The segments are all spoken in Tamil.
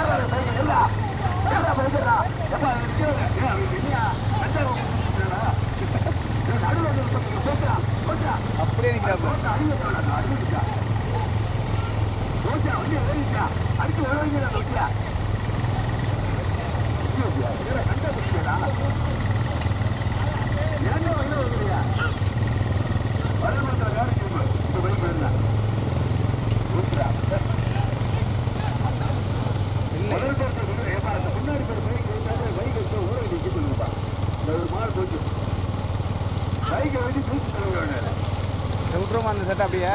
பிடிக்கிறா என்ன வயல வருதுயா வரமாட்டா காரு இப்போ இந்த பைக் வரல ஓகேடா முதல் பேருக்கு சொல்லுங்க ஏப்பா அந்த முன்னாடி பேர் பைக் பைக் எடுத்து ஊற வச்சு சொல்லுங்கப்பா இந்த ஒரு மாடு போச்சு பைக்கை வச்சு தூக்கி சொல்லுங்க விட்டுருமா அந்த செட்டை அப்படியே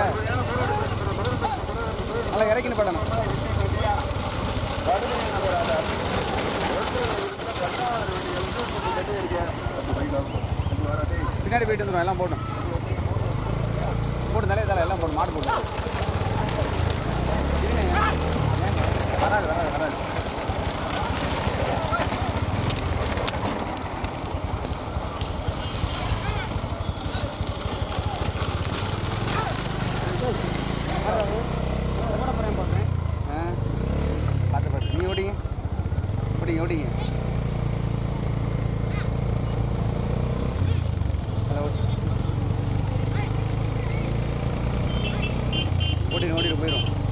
நல்லா இறக்கின்னு படணும் பின்னாடி போயிட்டு வந்துடும் எல்லாம் போடணும். போட்டு தலையை தலை எல்லாம் போடும் மாடு போட்டு வராது வராது வராது ஆ பார்த்து பார்த்து நீ ஓடிங்க ஓடிங்க ஓடிங்க ஹலோ ஓடிடு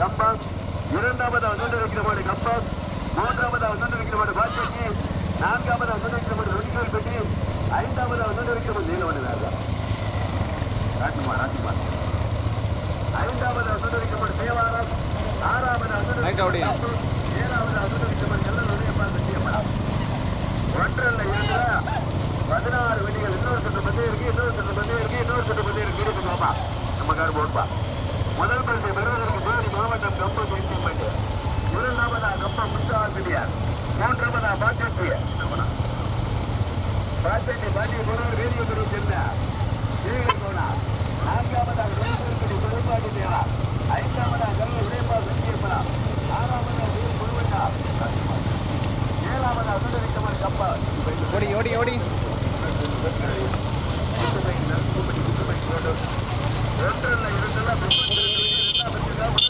கம்பம் இரண்டாவதாக கொண்டிருக்கிற மாடு கம்பம் மூன்றாவதாக கொண்டிருக்கிற மாடு பாச்சக்கி நான்காவதாக கொண்டிருக்கிற மாடு நொடிக்கோல் பெட்டி. ஐந்தாவதாக மாடு நீலவன வேறு. ராட்டிமா ராட்டிமா ஐந்தாவதாக கொண்டிருக்கிற மாடு தேவாரம். ஆறாவதாக ஓடியா ஏழாவதாக மாடு நல்ல சத்தியமடா ஒன்றல்ல இரண்டு. பதினாறு வெடிகள் இன்னொரு சட்ட பந்தே இருக்கு இன்னொரு சட்ட பந்தே இருக்கு இன்னொரு சட்ட பந்தே இருக்கு. இருக்கு பாப்பா. நம்ம கார் போட்பா முதல் பரிசை பெறுவதற்கு மாவட்டம் கம்பம் வெட்டிப்பட்டு இரண்டாவதா கம்பம் முத்தார் பிடியார் மூன்றாவதா பாச்சட்டி பாச்சட்டி பாண்டிய போனவர் வேதிய பெரு செல்ல கீழே போனா. நான்காவதா வெள்ளி பெரும்பாடி தேவா. ஐந்தாவதா கல்ல விளையப்பா சங்கியப்பனா ஆறாவதா வீர் முழுவட்டா ஏழாவதா சுந்தரிக்கமன் கப்பா ஓடி ஓடி ஓடி. ஒன்றல்ல இரண்டல்ல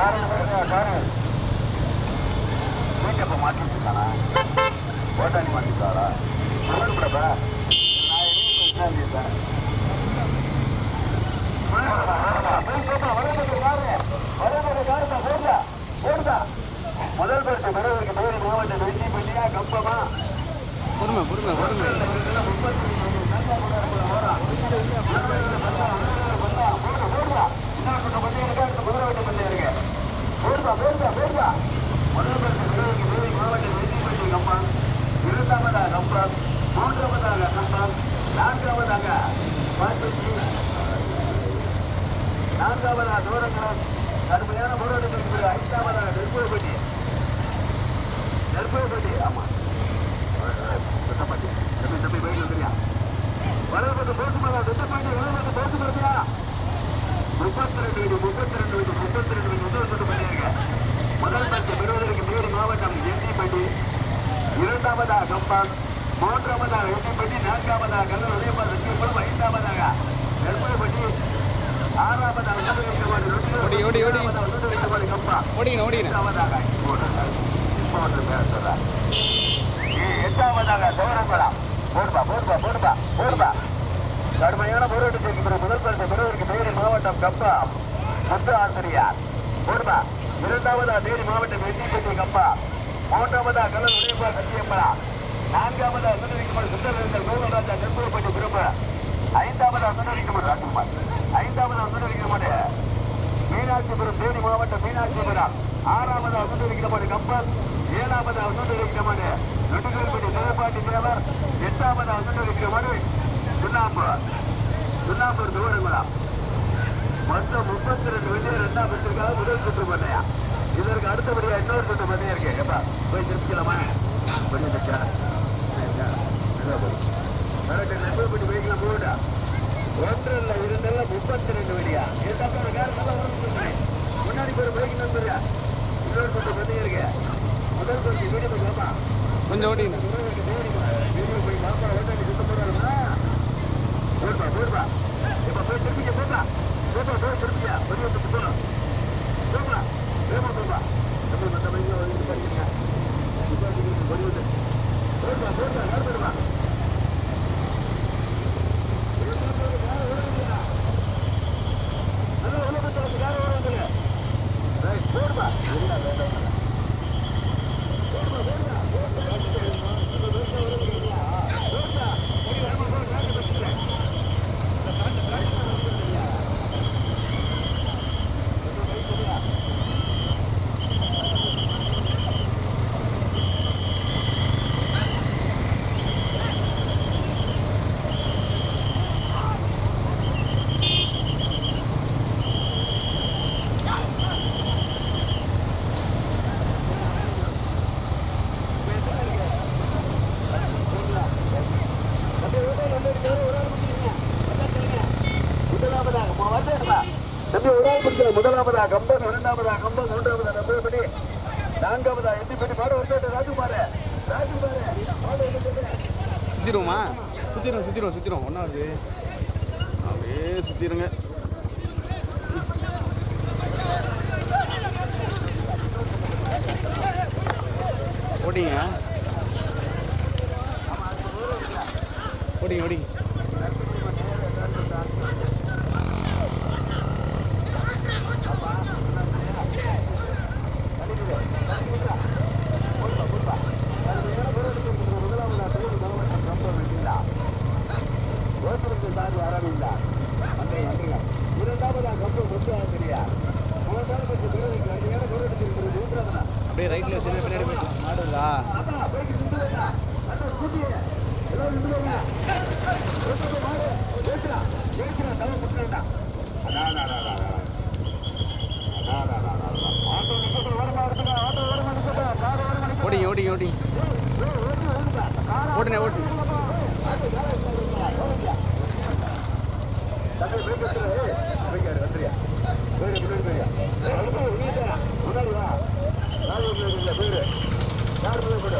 காரணம் வீட்டப்ப மாட்டிருக்கானா ஓட்டாணி மாட்டிருக்காரா சொல்லுப்படப்பா நான் முதல் பரிசு பெறுவதற்கு மதுரை மாவட்டம் வெற்றி பெட்டியா கம்பமா பொறுமை பொறுமை பொறுமை இரண்டாவதாக கம்பம் மூன்றாவதாக கம்பம் நான்காவதாக பாட்டுச்சி நான்காவதாக தூரங்குளம் கடுமையான போராட்டத்திற்கு ஐந்தாவதாக நெருப்புப்பட்டி நெருப்புப்பட்டி ஆமா தம்பி தம்பி போயிட்டு வந்துறியா வளர்ப்பது போட்டு மேல வெட்ட போயிட்டு வளர்ப்பது போட்டு மேலையா முப்பத்தி ரெண்டு வீடு முப்பத்தி ரெண்டு வீடு முப்பத்தி ரெண்டு வீடு முதல் சொட்டு பண்ணியிருக்க முதல் பரிசு பெறுவதற்கு மேல் மாவட்டம் எட்டிப்பட்டி இரண்டாவதாக கம்பம் மூன்றாவதாக எட்டிப்பட்டி நான்காவதாக கல்லூர் உதயபாத திருப்பலம் ஐந்தாவதாக நெருப்புப்பட்டி ஆறாவதாக ஓடி, ஓடி, ஓடி. ஓடிங்க ஓடிங்க எட்டாவதாக இப்போது பேர் சொல்றேன் எட்டாவதாக சோழகுளம் கடுமையான போராட்டத்திற்கு பிறகு முதல் பரிசு பெறுவதற்கு தேனி மாவட்டம் கப்பா முத்து ஆசிரியார் போடுப்பா இரண்டாவதா தேனி மாவட்டம் வெட்டிப்பட்டி கப்பா மூன்றாவதா கலர் உடையப்பா சத்தியம்பலா நான்காவதா சுந்தரிக்குமார் சுந்தரங்கள் கோவராஜா நெற்புறப்பட்டி திரும்ப ஐந்தாவதா சுந்தரிக்குமார் ராஜ்குமார். ஐந்தாவது சுந்தரிக்குமார் மீனாட்சிபுரம் தேனி மாவட்டம் மீனாட்சிபுரம் ஆறாவது சுந்தரிக்குமார் கம்பர் ஏழாவது சுந்தரிக்குமார் நடுக்கல்பட்டி சிவபாட்டி தேவர் எட்டாவது சுந்தரிக்குமார் சுண்ணாம்பு சுண்ணாம்பூர் தூரங்குளம் மொத்தம் முப்பத்தி ரெண்டு வெள்ளி ரெண்டாம் பெற்றிருக்காங்க முதல் சுற்று பண்ணையா. இதற்கு அடுத்தபடியா இன்னொரு சுற்று பண்ணையா இருக்கு. எப்பா போய் திருப்பிக்கலாமா கொஞ்சம் தச்சா கரெக்ட் நெல்பட்டி போய்க்கலாம் போடா ஒன்றல்ல இரண்டல்ல முப்பத்தி ரெண்டு வெடியா ஏதாப்பா கார் நல்லா உடம்பு முன்னாடி போய் பைக் நம்புறியா இன்னொரு சுற்று பண்ணையா இருக்கு. முதல் சுற்று வீடு போய் பாப்பா கொஞ்சம் ஓடிங்க வீடு போய் பாப்பா ஓட்டாடி சுத்தம் போடுறா போடுப்பா போடுப்பா. இப்ப போய் திருப்பிக்க போப்பா. போப்பா போய் திருப்பியா பெரிய பத்து போ போப்பா வேமா போப்பா. நம்ம மத்த பையன் வந்து படிக்கிறீங்க பொடி வந்து. போடுப்பா போடுப்பா யார் போடுப்பா போடுப்பா முதலாவதாக மு- வரவேற்பா. தம்பி ஒரு ஆள் பிடிக்கல. முதலாவதா கம்பன் இரண்டாவதா கம்பன் மூன்றாவதா நம்பப்படி நான்காவதா எட்டிப்பட்டி மாடு வந்து ராஜுமாரு ராஜுமாரு மாடு வந்துட்டு சுற்றிடுவோமா சுற்றிடும் ஒன்றாவது அப்படியே சுற்றிடுங்க ஓடிங்க ஓடிங்க ஓடிங்க அப்படியே ரைட்டில் வச்சு பின்னாடி போயிட்டு மாடுதா ஓடிங்க ஓடிங்க ஓடிங்க ஓட்டுனே ஓட்டு தம்பி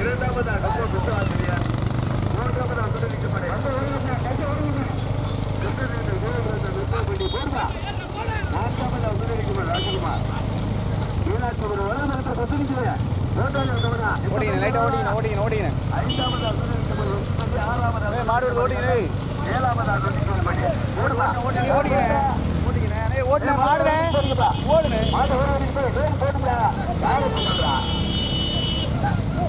இரண்டாவது நம்ம புத்தகாசிரியர் மூன்றாவது அனுமதிக்கப்பட ஓடிங்க லைட்டாக ஓடிங்க ஓடிங்க ஓடிங்க ஏய் மாடு வருது, ஓடிங்க ஏய். ஓடிங்க ஓடிங்க ஓடிங்க ஏய் ஓடுங்க மாடுங்க ஓடுங்க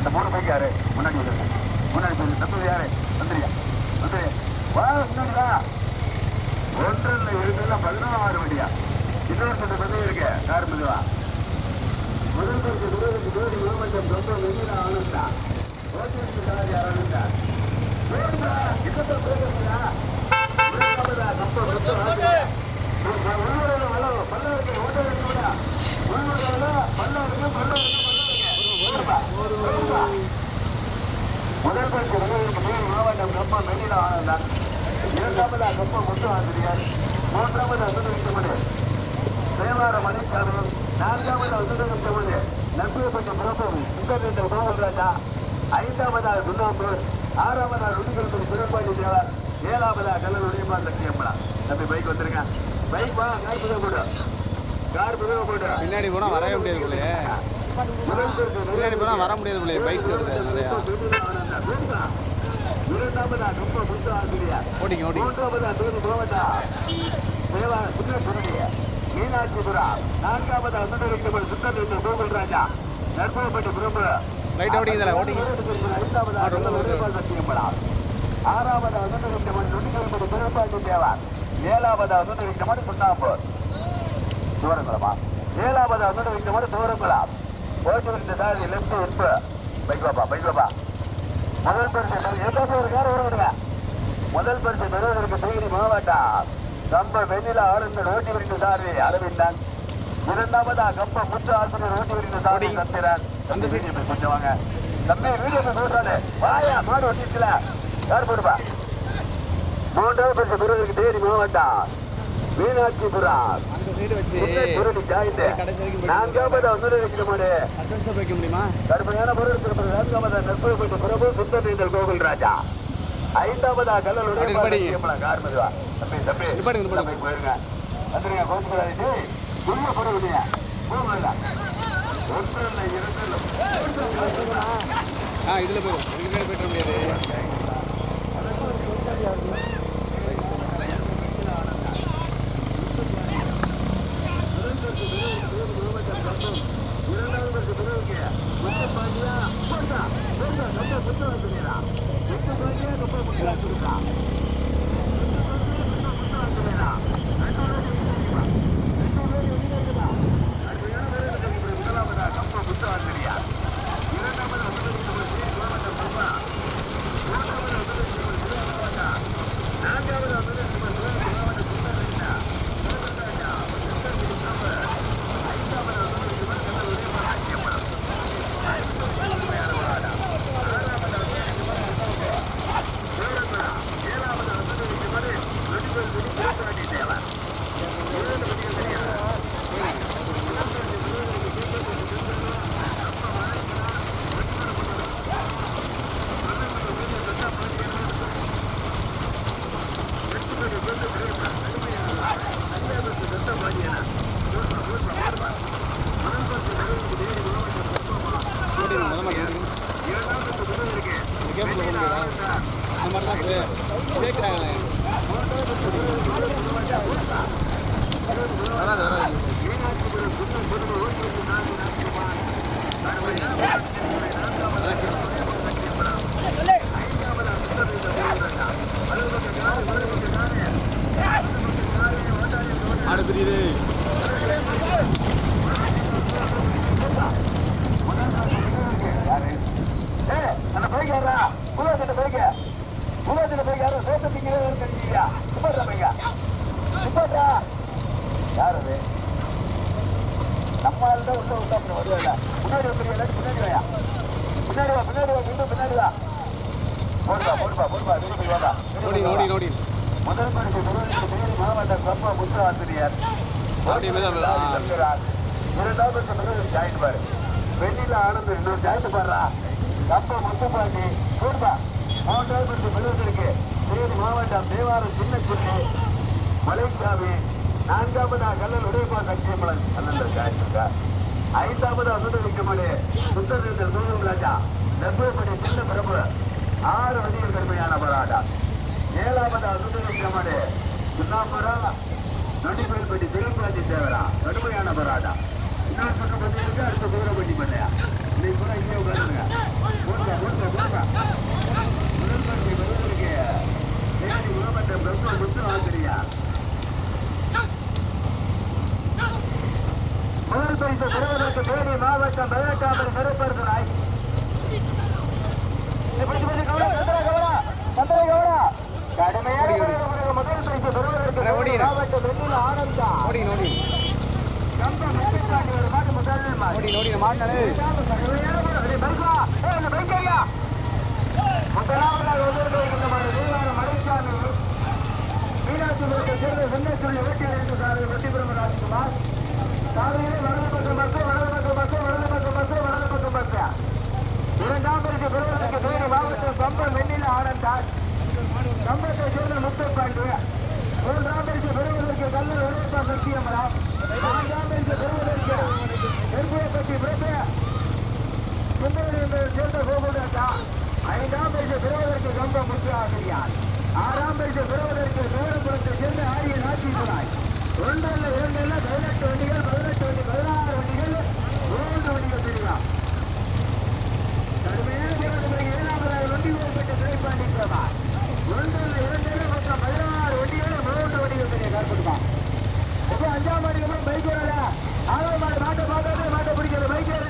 இந்த மூணு பைக் யாரு? முன்னாடி வந்துருங்க முன்னாடி போய் தத்துவது யாரு? வந்துருங்க. வந்துரு. வா முன்னாடி வா. ஒன்றில் இருக்குல்ல பதினாறு வண்டியா? இன்னொரு சொந்த பந்தயம் இருக்கு. கார் மெதுவா முதல் பரிசு இருபதுக்கு ஜோடி மாவட்டம் ரொம்ப வெளியில ஆனந்தா. ஓட்டிற்கு சார் ஆனந்தா? இன்னத்தை பேசுறா. இரண்டாவதா முதல் பரிசு மாவட்டம் ரொம்ப வெளியில ஆனந்தா இரண்டாவதா கப்பல் முத்து ஆசிரியர் மூன்றாவது அனுமதிக்கப்படு தேவார மணிக்காரன் நான்காவது அசுதகத்தமது நம்பியப்பட்ட புறப்பம் சுந்தரேந்திர கோகுல்ராஜா ஐந்தாவதா சுண்ணாம்பு ஆறாவதா ருடிகள் சிறப்பாடி தேவர் ஏழாவதா கல்லூர் சத்தியம்மனா தம்பி பைக் வந்துருங்க பைக் வா கார் புதவ கார் புதவ போடு பின்னாடி போனால் வரவே முடியாது முன்னாடி முதல் போனால் வர முடியாது போலயே பைக் வருது நிறையா. ஓடிங்க ஓடிங்க மீனாட்சிபுரா நான்காவது அசுதரிக்கப்பட்ட சுத்தத்தின் கோகுல் ராஜா நற்புறப்பட்ட பிரபு லைட் ஓடிங்க ஓடிங்க ஐந்தாவது சத்தியம்பலா ஆறாவது அசுதரிக்கப்பட்ட நுடிக்கப்பட்ட பிறப்பாட்டி தேவா ஏழாவது அசுதரிக்கப்பட்ட சுண்ணாம்பு தூரங்குளமா ஏழாவது ஓட்டு வந்த தாரி இப்போ பைக் பாப்பா பைக் பாப்பா முதல் பரிசு எட்டாவது ஒரு கார் வருவாங்க முதல் பரிசு பெறுவதற்கு தேனி மாவட்டம் கம்ப வெண்ணில ஆளுநர் ஓட்டி விரிந்த சாரி அரவிந்தன் இரண்டாவதா கம்ப முத்து ஆசிரியர் ஓட்டி விரிந்த சாரி சத்திரன் அந்த வீடியோ போய் கொஞ்சம் வாங்க தம்பி வீடியோ போய் போடுறாரு வாயா மாடு ஓட்டிருக்கல யார் போடுப்பா மூன்றாவது பரிசு பெறுவதற்கு தேனி மாவட்டம். மீனாட்சிபுரம் அந்த சைடு வச்சு சுருடி ஜாயிண்ட் நான்காவது ஒன்று வைக்கிற மாடு. அட்ரன்ஸாக வைக்க முடியுமா? கடுமையான பொருள் திருப்பதி நான்காவதா நெற்புறப்பட்ட பிரபு சுந்தரேந்தர் கோகுல் ராஜா. ஐந்தாவதா கல்லலுடைய அப்படி நிப்பாட்டுங்க. கார் மெதுவா. தம்பி தம்பி. போயிருங்க. வந்துருங்க கோச்சுக்கிறாரு உள்ள போட இல்லையா போகல ஒன்று இல்லை இரண்டு இல்லை ஆ இதில் போயிடும் போயிட முடியாது. மாவட்ட சப்பா முத்து ஆசிரியர் இரண்டாவது பரிசு பெறுவதற்கு பாரு வெண்ணில ஆனந்த் இன்னொரு ஜாயிண்ட் பாடுறா கப்ப முத்துப்பாண்டி கூடுபா மூன்றாவது பரிசு தேனி மாவட்டம் தேவாரம் சின்ன சின்ன மலைசாமி நான்காவதா கல்லல் உடைப்பா சக்தியம்மன் இருக்கா ஐந்தாவதா ராஜா சின்ன பிரபு ஆறு வழியில் கடுமையான போராட்டம். ஏழாவது சுண்ணாம்புரா நொடிப்பேற்பட்டி திருப்பாதி தேவரா. கடுமையான போராட்டம் இன்னொரு பக்கம் பத்திரிக்கை அடுத்த தூரப்பட்டி பண்ணையா? இன்னைக்கு கூட இங்கே உட்காருங்க. போடுங்க போடுங்க போடுங்க முதல் பரிசு பெறுவதற்கு தேனி மாவட்டம் பிரம்ம முத்து ஆசிரியா. முதல் பரிசு பெறுவதற்கு தேனி மாவட்டம் வெள்ளக்காமல் கடுமையான மாவட்டம் வெண்ணில ஆனந்தா நோடி நோடி கம்ப முத்துப்பாண்டி ஒரு மாட்டு முதல் மாடு நோடி நோடி மாட்டினாலே கம்பத்தை சேர்ந்த முத்தப்பாண்டு மூன்றாம் பரிசு பெறுவதற்கு கல்லூர் உழைப்பா சக்தியமரா நான்காம் பரிசு பெறுவதற்கு நெருப்புப்பட்டி பிரபு சுந்தரன் சேர்ந்த கோகுலத்தா ஐந்தாம் பரிசு பெறுவதற்கு கம்ப முத்து ஆசிரியார் ஆறாம் பரிசு பெறுவதற்கு நூறுபுரத்தை சேர்ந்த ஆரிய நாச்சிபுராய் ஒன்றல்ல இரண்டல்ல பதினெட்டு வண்டிகள் பதினெட்டு வண்டி பதினாறு வண்டிகள் மூன்று வண்டிகள் பிரிவார் கடுமையான போராட்டத்திற்கு ஏழாவதாக வண்டி ஓய்வுபெற்ற திரைப்பாண்டி பிரபா ஒன்றல்ல இரண்டல்ல மொத்தம் பதினாறு வண்டிகள் மூன்று வண்டிகள் பிரிவு காற்படுவான் இப்போ அஞ்சாம் மாடிக்கு போய் பைக் வரல ஆறாம் மாடு மாட்டை பார்த்தாலே மாட்டை பிடிக்கிறது பைக் வரல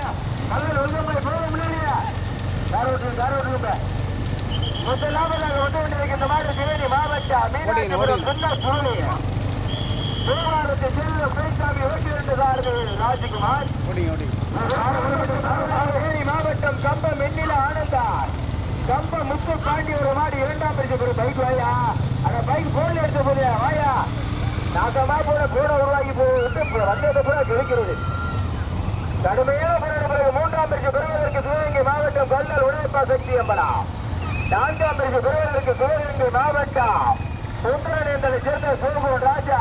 கல்லூர் மாதிரி போய் போக முடியலையா கார் ஓட்டு கார் ஓட்டு முதலாவதாக ஒன்று வண்டிக்கு இந்த மாதிரி திரேணி மாவட்டம் மீனாட்சிபுரம் சொன்ன திருவாரத்தை சேர்ந்த குறைசாமி ஓட்டி ரெண்டுதார்கள் ராஜ்குமார் மாவட்டம் கம்பம் வெண்ணில ஆனந்தார் கம்பம் முத்து பாண்டி ஒரு மாடி இரண்டாம் பரிசு பெறும் பைக் வாயா அந்த பைக் போன்ல எடுத்த போதே வாயா நாசமா போன கூட உருவாகி போட்டு வந்ததை கூட கிடைக்கிறது கடுமையான போராட்ட பிறகு மூன்றாம் பரிசு பெறுவதற்கு சிவகங்கை மாவட்டம் கல்லல் உடைப்பா சக்தி அம்பலா நான்காம் பரிசு பெறுவதற்கு சிவகங்கை மாவட்டம் சுந்தரநேந்தலை சேர்ந்த சோமன் ராஜா.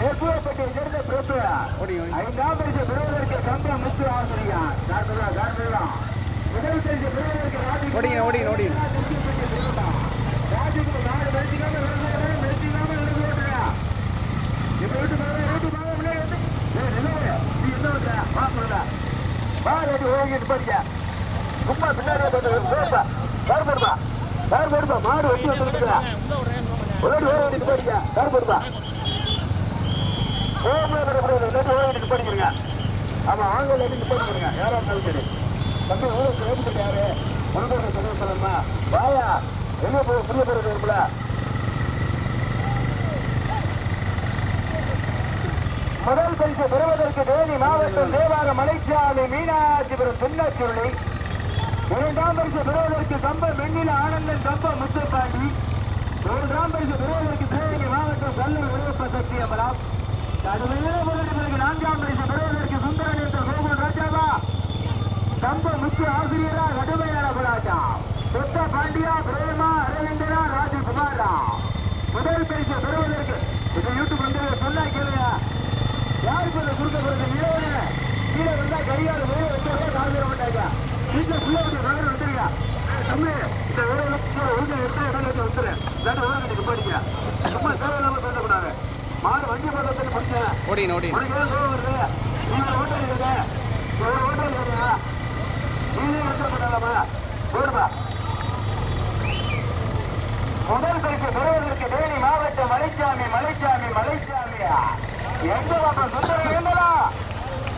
நெருப்புவப்பட்டியை சேர்ந்த பிரபு. ஓடி ஐந்தாம் பரிசு பெறுவதற்கு கம்பம் முத்து ஆசிரியார் முதல் பரிசு பெறுவதற்கு ராஜி ஓடிங்க ஓடி நோடி ராஜுக்கு நாடு நிறுத்திக்காம விழுந்தாரு, நிறுத்திக்காம விழுந்து ஓட்டுறா. இப்ப வீட்டு மேல, வீட்டு மேல முன்னாடி வந்து, ஏய், நில்லு, நீ என்ன பண்ற? வா சொல்லுடா. வா, ரெடி, போறீங்க. சும்மா பின்னாடியே போட்டு போப்பா. போடுப்பா. கார் போடுப்பா. மாடு வெட்டி வந்துருக்குடா. ஓடி ஓடிட்டு போறீங்க. கார் போடுப்பா. ஓடுனா போறீங்க. ஆமா, வாங்க, இல்லாட்டி நிப்பாட்டிக்கிறீங்க. யாரா இருந்தாலும் சரி. தம்பி, ஊருக்கு யாரு? வாயா புரிய போறது இருக்குல்ல முதல் பரிசு பெறுவதற்கு தேனி மாவட்டம் தேவார மலைச்சாலை மீனாட்சிபுரம் சின்னச்சுருளி இரண்டாம் பரிசு பெறுவதற்கு கம்பம் வெண்ணில ஆனந்தன் கம்பம் முத்துப்பாண்டி. மூன்றாம் பரிசு பெறுவதற்கு தேனி மாவட்டம் கல்லூர் விடுவிப்ப சக்தி அமலாம் நான்காம் பரிசு பெறுவதற்கு சுந்தரன் என்ற கோகுல் ராஜாவா கம்ப முத்து ஆசிரியரா கடுமையான குலாஜா சுத்த பாண்டியா பிரேமா அரவிந்தரா ராஜகுமாரா. முதல் பரிசு பெறுவதற்கு இது யூடியூப் வந்து சொன்னா கேளுங்க. யாருக்கு அந்த குறுக்க போறது இரவு கீழே வந்தா கையால் மேலே வச்சா கால் மாட்டாங்க வீட்டுல ஃபுல்லா வந்து நகர் வந்துருங்க தம்பி, இந்த கீழே ஒழுங்கா எடுத்தா இடையில இருந்து வந்துரு. இல்லாட்டி ஓரங்கட்டி நிப்பாட்டிக்க. சும்மா தேவையில்லாம பேசக்கூடாது. மாடு வண்டி பக்கத்துல பிடிச்சேன் ஓடின ஓடின உனக்கு ஏன் கோவம் வருது? நீ ஒரு இருக்க. ஒரு? நீனே? போடுமா. முதல் பரிசு பெறுவதற்கு தேனி மாவட்டம் மலைச்சாமி மலைச்சாமி மலைச்சாமி எங்க பக்கம் சுந்தரம் இருந்தலா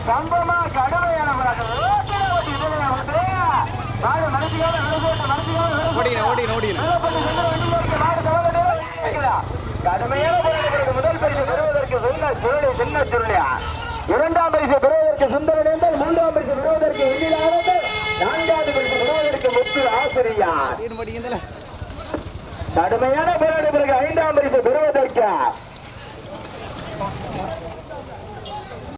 கம்பமா கடுமையான முறையாக ஓட்டல ஓட்டி இதுல வந்து மாடு மனசியோட விழுகோட்ட மனசியோட ஓடின ஓடின கடுமையான போராட்டத்திற்கு முதல் பரிசு பெறுவதற்கு சொன்ன சுருளி சின்ன சுருளியா? இரண்டாம் பரிசு பெறுவதற்கு சுந்தரனேந்தல் மூன்றாம் பரிசு பெறுவதற்கு வெள்ளிலானந்தல் நான்காவது பரிசு பெறுவதற்கு முத்து ஆசிரியார். கடுமையான போராட்டத்திற்கு ஐந்தாம் பரிசு பெறுவதற்கு